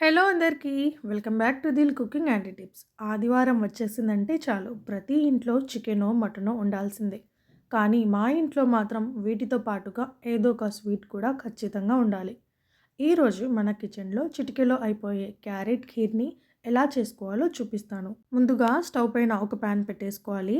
Hello అందరికీ welcome back to Dil cooking and tips. ఆదివారం వచ్చేసిందంటే చాలు. ప్రతి ఇంట్లో చికెనో మటనో ఉండాల్సిందే. కానీ మా ఇంట్లో మాత్రం వీటితో పాటుగా ఏదో ఒక స్వీట్ కూడా ఖచ్చితంగా ఉండాలి. ఈరోజు మన కిచెన్లో చిటికెలో అయిపోయే క్యారెట్ ఖీర్ని ఎలా చేసుకోవాలో చూపిస్తాను. ముందుగా స్టవ్ పైన ఒక ప్యాన్ పెట్టేసుకోవాలి.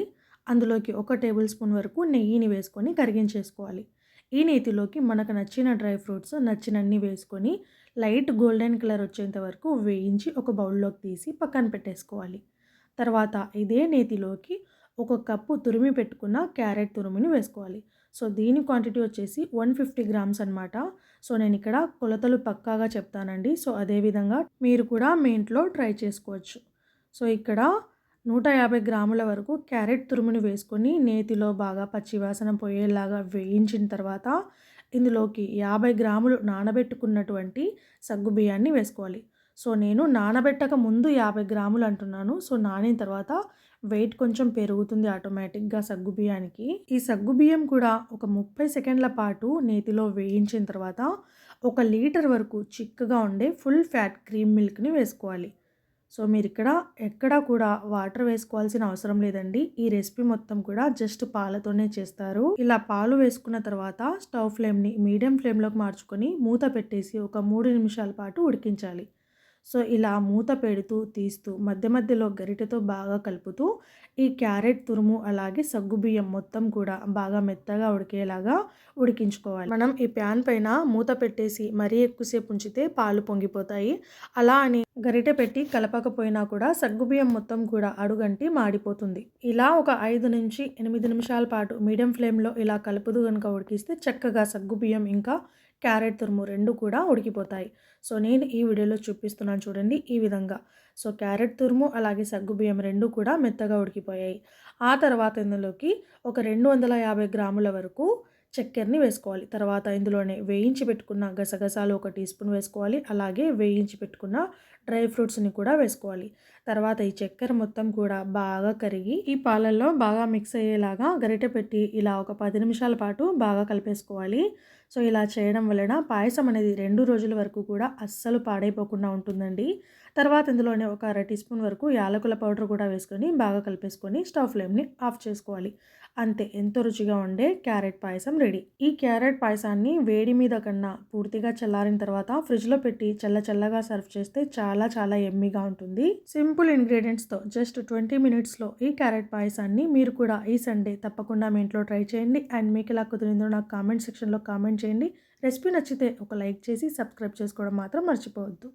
అందులోకి ఒక టేబుల్ స్పూన్ వరకు నెయ్యిని వేసుకొని కరిగించేసుకోవాలి. ఈ నేతిలోకి మనకు నచ్చిన డ్రై ఫ్రూట్స్ నచ్చినన్ని వేసుకొని లైట్ గోల్డెన్ కలర్ వచ్చేంత వరకు వేయించి ఒక బౌల్లోకి తీసి పక్కన పెట్టేసుకోవాలి. తర్వాత ఇదే నేతిలోకి ఒక కప్పు తురిమి పెట్టుకున్న క్యారెట్ తురుముని వేసుకోవాలి. సో దీని క్వాంటిటీ వచ్చేసి వన్ ఫిఫ్టీ గ్రామ్స్ అనమాట సో నేను ఇక్కడ కొలతలు పక్కాగా చెప్తానండి. సో అదేవిధంగా మీరు కూడా మీ ఇంట్లో ట్రై చేసుకోవచ్చు. సో ఇక్కడ నూట యాభై గ్రాముల వరకు క్యారెట్ తురుముని వేసుకొని నేతిలో బాగా పచ్చివాసన పోయేలాగా వేయించిన తర్వాత ఇందులోకి యాభై గ్రాములు నానబెట్టుకున్నటువంటి సగ్గు బియ్యాన్ని వేసుకోవాలి. సో నేను నానబెట్టక ముందు యాభై గ్రాములు అంటున్నాను. సో నానిన తర్వాత వెయిట్ కొంచెం పెరుగుతుంది ఆటోమేటిక్గా సగ్గు బియ్యానికి. ఈ సగ్గు బియ్యం కూడా ఒక ముప్పై సెకండ్ల పాటు నేతిలో వేయించిన తర్వాత ఒక లీటర్ వరకు చిక్కగా ఉండే ఫుల్ ఫ్యాట్ క్రీమ్ మిల్క్ని వేసుకోవాలి. సో మీరు ఇక్కడ ఎక్కడా కూడా వాటర్ వేసుకోవాల్సిన అవసరం లేదండి. ఈ రెసిపీ మొత్తం కూడా జస్ట్ పాలతోనే చేస్తారు. ఇలా పాలు వేసుకున్న తర్వాత స్టవ్ ఫ్లేమ్ని మీడియం ఫ్లేమ్లోకి మార్చుకొని మూత పెట్టేసి ఒక మూడు నిమిషాల పాటు ఉడికించాలి. సో ఇలా మూత పెడుతూ తీస్తూ మధ్య మధ్యలో గరిటెతో బాగా కలుపుతూ ఈ క్యారెట్ తురుము అలాగే సగ్గుబియ్యం మొత్తం కూడా బాగా మెత్తగా ఉడికేలాగా ఉడికించుకోవాలి. మనం ఈ ప్యాన్ పైన మూత పెట్టేసి మరీ ఎక్కువసేపు ఉంచితే పాలు పొంగిపోతాయి. అలా అని గరిటె పెట్టి కలపకపోయినా కూడా సగ్గుబియ్యం మొత్తం కూడా అడుగంటి మాడిపోతుంది. ఇలా ఒక ఐదు నుంచి ఎనిమిది నిమిషాల పాటు మీడియం ఫ్లేమ్లో ఇలా కలుపుతూ కనుక ఉడికిస్తే చక్కగా సగ్గుబియ్యం ఇంకా క్యారెట్ తురుము రెండు కూడా ఉడికిపోతాయి. సో నేను ఈ వీడియోలో చూపిస్తున్నాను చూడండి ఈ విధంగా. సో క్యారెట్ తురుము అలాగే సగ్గుబియ్యం రెండు కూడా మెత్తగా ఉడికిపోయాయి. ఆ తర్వాత ఇందులోకి ఒక రెండు వందల యాభై గ్రాముల వరకు చక్కెరని వేసుకోవాలి. తర్వాత ఇందులోనే వేయించి పెట్టుకున్న గసగసాలు ఒక టీ స్పూన్ వేసుకోవాలి. అలాగే వేయించి పెట్టుకున్న డ్రై ఫ్రూట్స్ని కూడా వేసుకోవాలి. తర్వాత ఈ చక్కెర మొత్తం కూడా బాగా కరిగి ఈ పాలల్లో బాగా మిక్స్ అయ్యేలాగా గరిటె పెట్టి ఇలా ఒక పది నిమిషాల పాటు బాగా కలిపేసుకోవాలి. సో ఇలా చేయడం వలన పాయసం అనేది రెండు రోజుల వరకు కూడా అస్సలు పాడైపోకుండా ఉంటుందండి. తర్వాత ఇందులోనే ఒక అర టీ స్పూన్ వరకు యాలకుల పౌడర్ కూడా వేసుకొని బాగా కలిపేసుకొని స్టవ్ ఫ్లేమ్ని ఆఫ్ చేసుకోవాలి. అంతే ఎంతో రుచిగా ఉండే క్యారెట్ పాయసం రెడీ. ఈ క్యారెట్ పాయసాన్ని వేడి మీద కన్నా పూర్తిగా చల్లారిన తర్వాత ఫ్రిడ్జ్లో పెట్టి చల్ల చల్లగా సర్వ్ చేస్తే చాలా చాలా ఎమ్మీగా ఉంటుంది. సింపుల్ ఇంగ్రీడియంట్స్తో జస్ట్ ట్వంటీ మినిట్స్లో ఈ క్యారెట్ పాయసాన్ని మీరు కూడా ఈ సండే తప్పకుండా మీ ఇంట్లో ట్రై చేయండి. అండ్ మీకు ఇలా కుదిరిందో నాకు కామెంట్ సెక్షన్లో కామెంట్ చేయండి. రెసిపీ నచ్చితే ఒక లైక్ చేసి సబ్స్క్రైబ్ చేసుకోవడం మాత్రం మర్చిపోవద్దు.